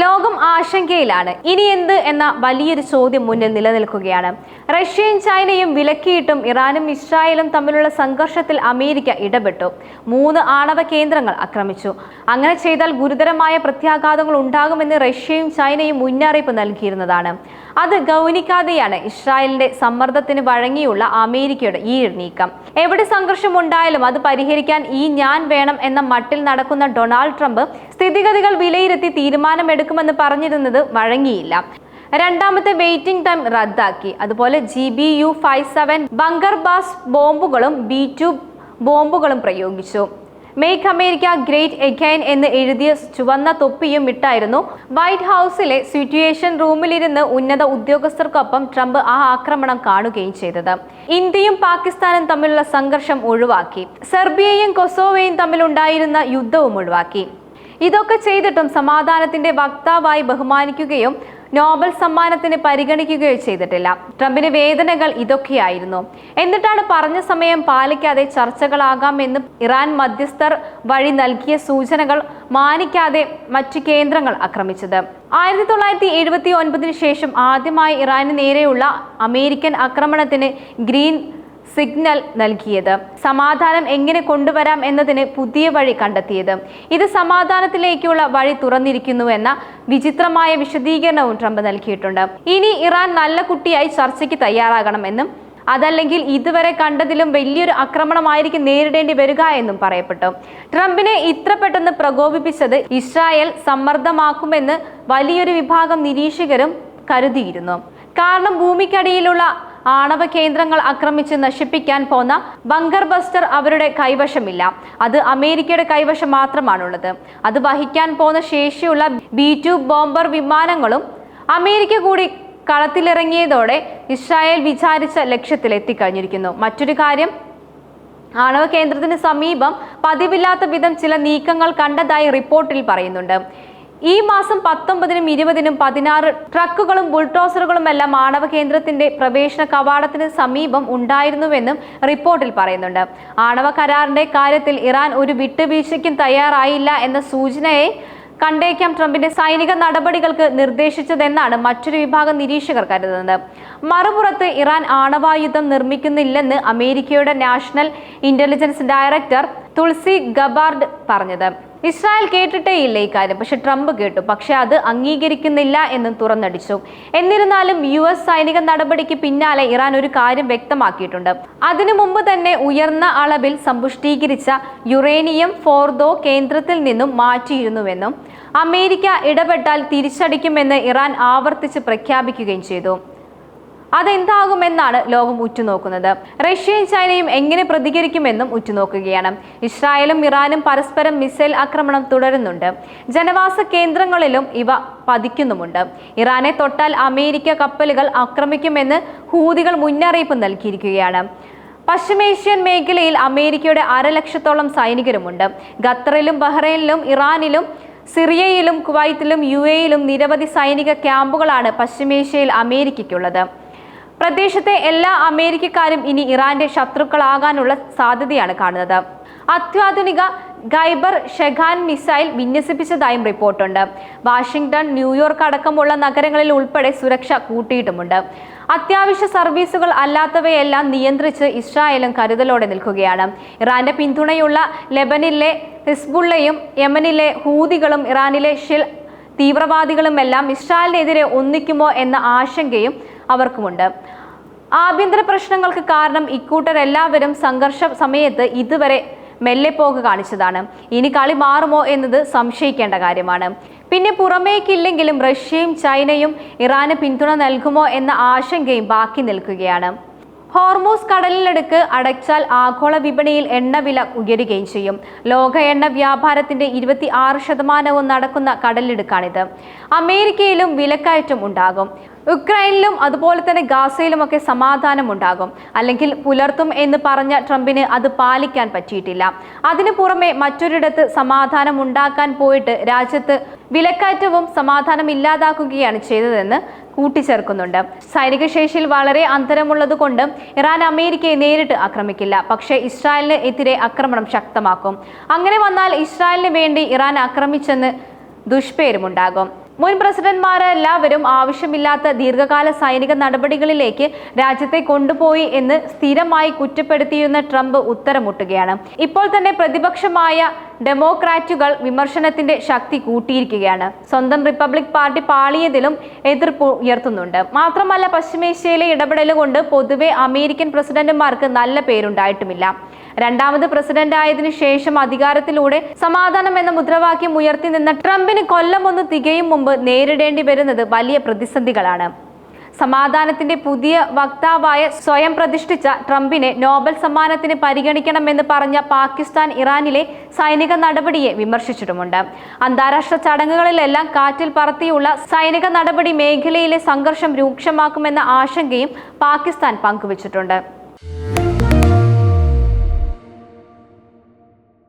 ലോകം ആശങ്കയിലാണ്. ഇനി എന്ത് എന്ന വലിയൊരു ചോദ്യം മുന്നിൽ നിലനിൽക്കുകയാണ്. റഷ്യയും ചൈനയും വിലക്കിയിട്ടും ഇറാനും ഇസ്രായേലും തമ്മിലുള്ള സംഘർഷത്തിൽ അമേരിക്ക ഇടപെട്ടു. മൂന്ന് ആണവ കേന്ദ്രങ്ങൾ ആക്രമിച്ചു. അങ്ങനെ ചെയ്താൽ ഗുരുതരമായ പ്രത്യാഘാതങ്ങൾ ഉണ്ടാകുമെന്ന് റഷ്യയും ചൈനയും മുന്നറിയിപ്പ് നൽകിയിരുന്നതാണ്. അത് ഗൗനിക്കാതെയാണ് ഇസ്രായേലിന്റെ സമ്മർദ്ദത്തിന് വഴങ്ങിയുള്ള അമേരിക്കയുടെ ഈ നീക്കം. എവിടെ സംഘർഷം ഉണ്ടായാലും അത് പരിഹരിക്കാൻ ഈ ഞാൻ വേണം എന്ന മട്ടിൽ നടക്കുന്ന ഡൊണാൾഡ് ട്രംപ് സ്ഥിതിഗതികൾ വിലയിരുത്തി തീരുമാനമെടുക്കുമെന്ന് പറഞ്ഞിരുന്നത് വഴങ്ങിയില്ല. രണ്ടാമത്തെ വെയിറ്റിംഗ് ടൈം റദ്ദാക്കി. അതുപോലെ G B U five seven bunker buster ബോംബുകളും B two ബോംബുകളും പ്രയോഗിച്ചു. മേക്ക് അമേരിക്ക ഗ്രേറ്റ് എഗൈൻ എന്ന് എഴുതിയ ചുവന്ന തൊപ്പിയും ഇട്ടായിരുന്നു. വൈറ്റ് ഹൗസിലെ സിറ്റുവേഷൻ റൂമിലിരുന്ന് ഉന്നത ഉദ്യോഗസ്ഥർക്കൊപ്പം ട്രംപ് ആ ആക്രമണം കാണുകയും ചെയ്തത്. ഇന്ത്യയും പാകിസ്ഥാനും തമ്മിലുള്ള സംഘർഷം ഒഴിവാക്കി. സെർബിയയും കൊസോവയും തമ്മിലുണ്ടായിരുന്ന യുദ്ധവും ഒഴിവാക്കി. ഇതൊക്കെ ചെയ്തിട്ടും സമാധാനത്തിന്റെ വക്താവായി ബഹുമാനിക്കുകയും നോബൽ സമ്മാനത്തിന് പരിഗണിക്കുകയോ ചെയ്തിട്ടില്ല. ട്രംപിന് വേദനകൾ ഇതൊക്കെയായിരുന്നു. എന്നിട്ടാണ് പറഞ്ഞ സമയം പാലിക്കാതെ ചർച്ചകളാകാമെന്ന് ഇറാൻ മധ്യസ്ഥർ വഴി നൽകിയ സൂചനകൾ മാനിക്കാതെ മറ്റു കേന്ദ്രങ്ങൾ ആക്രമിച്ചത്. ആയിരത്തി തൊള്ളായിരത്തി എഴുപത്തി ഒൻപതിനു ശേഷം ആദ്യമായി ഇറാന് നേരെയുള്ള അമേരിക്കൻ ആക്രമണത്തിന് ഗ്രീൻ സിഗ്നൽ നൽകിയത്. സമാധാനം എങ്ങനെ കൊണ്ടുവരാം എന്നതിന് പുതിയ വഴി കണ്ടെത്തിയത്. ഇത് സമാധാനത്തിലേക്കുള്ള വഴി തുറന്നിരിക്കുന്നു എന്ന വിചിത്രമായ വിശദീകരണവും ട്രംപ് നൽകിയിട്ടുണ്ട്. ഇനി ഇറാൻ നല്ല കുട്ടിയായി ചർച്ചയ്ക്ക് തയ്യാറാകണമെന്നും അതല്ലെങ്കിൽ ഇതുവരെ കണ്ടതിലും വലിയൊരു ആക്രമണമായിരിക്കും നേരിടേണ്ടി വരിക എന്നും പറയപ്പെട്ടു. ട്രംപിനെ ഇത്ര പെട്ടെന്ന് പ്രകോപിപ്പിച്ചത് ഇസ്രായേൽ സമ്മർദ്ദമാക്കുമെന്ന് വലിയൊരു വിഭാഗം നിരീക്ഷകരും കരുതിയിരുന്നു. കാരണം ഭൂമിക്കടിയിലുള്ള ആണവ കേന്ദ്രങ്ങൾ ആക്രമിച്ച് നശിപ്പിക്കാൻ പോന്ന ബങ്കർ ബസ്റ്റർ അവരുടെ കൈവശമില്ല. അത് അമേരിക്കയുടെ കൈവശം മാത്രമാണുള്ളത്. അത് വഹിക്കാൻ പോന്ന ശേഷിയുള്ള ബി ടു ബോംബർ വിമാനങ്ങളും അമേരിക്ക കൂടി കളത്തിലിറങ്ങിയതോടെ ഇസ്രായേൽ വിചാരിച്ച ലക്ഷ്യത്തിൽ എത്തിക്കഴിഞ്ഞിരിക്കുന്നു മറ്റൊരു കാര്യം ആണവ കേന്ദ്രത്തിന് സമീപം പതിവില്ലാത്ത വിധം ചില നീക്കങ്ങൾ കണ്ടതായി റിപ്പോർട്ടിൽ പറയുന്നുണ്ട്. ഈ മാസം പത്തൊമ്പതിനും ഇരുപതിനും പതിനാറ് ട്രക്കുകളും ബുൾഡോസറുകളും എല്ലാം ആണവ കേന്ദ്രത്തിന്റെ പ്രവേശന കവാടത്തിന് സമീപം ഉണ്ടായിരുന്നുവെന്നും റിപ്പോർട്ടിൽ പറയുന്നുണ്ട്. ആണവ കരാറിന്റെ കാര്യത്തിൽ ഇറാൻ ഒരു വിട്ടുവീഴ്ചയ്ക്കും തയ്യാറായില്ല എന്ന സൂചനയെ കണ്ടേക്കാം ട്രംപിന്റെ സൈനിക നടപടികൾക്ക് നിർദ്ദേശിച്ചതെന്നാണ് മറ്റൊരു വിഭാഗം നിരീക്ഷകർ കരുതുന്നത്. മറുപുറത്ത് ഇറാൻ ആണവായുധം നിർമ്മിക്കുന്നില്ലെന്ന് അമേരിക്കയുടെ national intelligence director Tulsi Gabbard പറഞ്ഞത്. ഇസ്രായേൽ കേട്ടിട്ടേ ഇല്ല ഇക്കാര്യം പക്ഷെ ട്രംപ് കേട്ടു. പക്ഷെ അത് അംഗീകരിക്കുന്നില്ല എന്നും തുറന്നടിച്ചു. എന്നിരുന്നാലും യു എസ് സൈനിക നടപടിക്ക് പിന്നാലെ ഇറാൻ ഒരു കാര്യം വ്യക്തമാക്കിയിട്ടുണ്ട്. അതിനു മുമ്പ് തന്നെ ഉയർന്ന അളവിൽ സമ്പുഷ്ടീകരിച്ച യുറേനിയം ഫോർദോ കേന്ദ്രത്തിൽ നിന്നും മാറ്റിയിരുന്നുവെന്നും അമേരിക്ക ഇടപെട്ടാൽ തിരിച്ചടിക്കുമെന്ന് ഇറാൻ ആവർത്തിച്ച് പ്രഖ്യാപിക്കുകയും ചെയ്തു. അതെന്താകുമെന്നാണ് ലോകം ഉറ്റുനോക്കുന്നത്. റഷ്യയും ചൈനയും എങ്ങനെ പ്രതികരിക്കുമെന്നും ഉറ്റുനോക്കുകയാണ്. ഇസ്രായേലും ഇറാനും പരസ്പരം മിസൈൽ ആക്രമണം തുടരുന്നുണ്ട്. ജനവാസ കേന്ദ്രങ്ങളിലും ഇവ പതിക്കുന്നുമുണ്ട്. ഇറാനെ തൊട്ടാൽ അമേരിക്ക കപ്പലുകൾ ആക്രമിക്കുമെന്ന് ഹൂതികൾ മുന്നറിയിപ്പ് നൽകിയിരിക്കുകയാണ്. പശ്ചിമേഷ്യൻ മേഖലയിൽ അമേരിക്കയുടെ അരലക്ഷത്തോളം സൈനികരുമുണ്ട്. ഖത്തറിലും ബഹ്റൈനിലും ഇറാനിലും സിറിയയിലും കുവൈത്തിലും യു എയിലും നിരവധി സൈനിക ക്യാമ്പുകളാണ് പശ്ചിമേഷ്യയിൽ അമേരിക്കയ്ക്കുള്ളത്. പ്രദേശത്തെ എല്ലാ അമേരിക്കക്കാരും ഇനി ഇറാന്റെ ശത്രുക്കളാകാനുള്ള സാധ്യതയാണ് കാണുന്നത്. അത്യാധുനിക ഗൈബർ ഷെഖാൻ മിസൈൽ വിന്യസിപ്പിച്ചതായും റിപ്പോർട്ടുണ്ട്. വാഷിംഗ്ടൺ ന്യൂയോർക്ക് അടക്കമുള്ള നഗരങ്ങളിൽ ഉൾപ്പെടെ സുരക്ഷ കൂട്ടിയിട്ടുമുണ്ട്. അത്യാവശ്യ സർവീസുകൾ അല്ലാത്തവയെല്ലാം നിയന്ത്രിച്ച് ഇസ്രായേലും കരുതലോടെ നിൽക്കുകയാണ്. ഇറാന്റെ പിന്തുണയുള്ള ലെബനിലെ ഹിസ്ബുള്ളയും യമനിലെ ഹൂതികളും ഇറാനിലെ ഷിൽ തീവ്രവാദികളുമെല്ലാം ഇസ്രായേലിനെതിരെ ഒന്നിക്കുമോ എന്ന ആശങ്കയും അവർക്കുമുണ്ട്. ആഭ്യന്തര പ്രശ്നങ്ങൾക്ക് കാരണം ഇക്കൂട്ടരെല്ലാവരും സംഘർഷ സമയത്ത് ഇതുവരെ മെല്ലെ പോക്ക് കാണിച്ചതാണ്. ഇനി കളി മാറുമോ എന്നത് സംശയിക്കേണ്ട കാര്യമാണ്. പിന്നെ പുറമേക്കില്ലെങ്കിലും റഷ്യയും ചൈനയും ഇറാന് പിന്തുണ നൽകുമോ എന്ന ആശങ്കയും ബാക്കി നിൽക്കുകയാണ്. ഹോർമൂസ് കടലിനടുക്ക് അടച്ചാൽ ആഗോള വിപണിയിൽ എണ്ണവില ഉയരുകയും ചെയ്യും. ലോക എണ്ണ വ്യാപാരത്തിന്റെ ഇരുപത്തി ആറ് ശതമാനവും നടക്കുന്ന കടലിടുക്കാണിത്. അമേരിക്കയിലും വിലക്കയറ്റം ഉണ്ടാകും. ഉക്രൈനിലും അതുപോലെ തന്നെ ഗാസയിലുമൊക്കെ സമാധാനം ഉണ്ടാകും അല്ലെങ്കിൽ പുലർത്തും എന്ന് പറഞ്ഞ ട്രംപിന് അത് പാലിക്കാൻ പറ്റിയിട്ടില്ല. അതിനു പുറമെ മറ്റൊരിടത്ത് സമാധാനം ഉണ്ടാക്കാൻ പോയിട്ട് രാജ്യത്ത് വിലക്കയറ്റവും സമാധാനം ഇല്ലാതാക്കുകയാണ് ചെയ്തതെന്ന് കൂട്ടിച്ചേർക്കുന്നുണ്ട്. സൈനിക ശേഷിയിൽ വളരെ അന്തരമുള്ളത് കൊണ്ട് ഇറാൻ അമേരിക്കയെ നേരിട്ട് ആക്രമിക്കില്ല. പക്ഷേ ഇസ്രായേലിന് എതിരെ ആക്രമണം ശക്തമാക്കും. അങ്ങനെ വന്നാൽ ഇസ്രായേലിന് വേണ്ടി ഇറാൻ ആക്രമിച്ചെന്ന് ദുഷ്പേരുമുണ്ടാകും. മുൻ പ്രസിഡന്റ്മാരെല്ലാവരും ആവശ്യമില്ലാത്ത ദീർഘകാല സൈനിക നടപടികളിലേക്ക് രാജ്യത്തെ കൊണ്ടുപോയി എന്ന് സ്ഥിരമായി കുറ്റപ്പെടുത്തിയിരുന്ന ട്രംപ് ഉത്തരമുട്ടുകയാണ്. ഇപ്പോൾ തന്നെ പ്രതിപക്ഷമായ ഡെമോക്രാറ്റുകൾ വിമർശനത്തിന്റെ ശക്തി കൂട്ടിയിരിക്കുകയാണ്. സ്വന്തം റിപ്പബ്ലിക് പാർട്ടി പാളിയതിലും എതിർപ്പ് ഉയർത്തുന്നുണ്ട്. മാത്രമല്ല പശ്ചിമേഷ്യയിലെ ഇടപെടലുകൊണ്ട് പൊതുവെ അമേരിക്കൻ പ്രസിഡന്റുമാർക്ക് നല്ല പേരുണ്ടായിട്ടുമില്ല. രണ്ടാമത് പ്രസിഡന്റ് ആയതിനു ശേഷം അധികാരത്തിലൂടെ സമാധാനം എന്ന മുദ്രാവാക്യം ഉയർത്തി നിന്ന ട്രംപിന് കൊല്ലം ഒന്ന് തികയും മുമ്പ് നേരിടേണ്ടി വരുന്നത് വലിയ പ്രതിസന്ധികളാണ്. സമാധാനത്തിന്റെ പുതിയ വക്താവായ സ്വയം പ്രതിഷ്ഠിച്ച ട്രംപിനെ നോബൽ സമ്മാനത്തിന് പരിഗണിക്കണമെന്ന് പറഞ്ഞ പാകിസ്ഥാൻ ഇറാനിലെ സൈനിക നടപടിയെ വിമർശിച്ചിട്ടുമുണ്ട്. അന്താരാഷ്ട്ര ചടങ്ങുകളിലെല്ലാം കാറ്റിൽ പറത്തിയുള്ള സൈനിക നടപടി മേഖലയിലെ സംഘർഷം രൂക്ഷമാക്കുമെന്ന ആശങ്കയും പാകിസ്ഥാൻ പങ്കുവച്ചിട്ടുണ്ട്.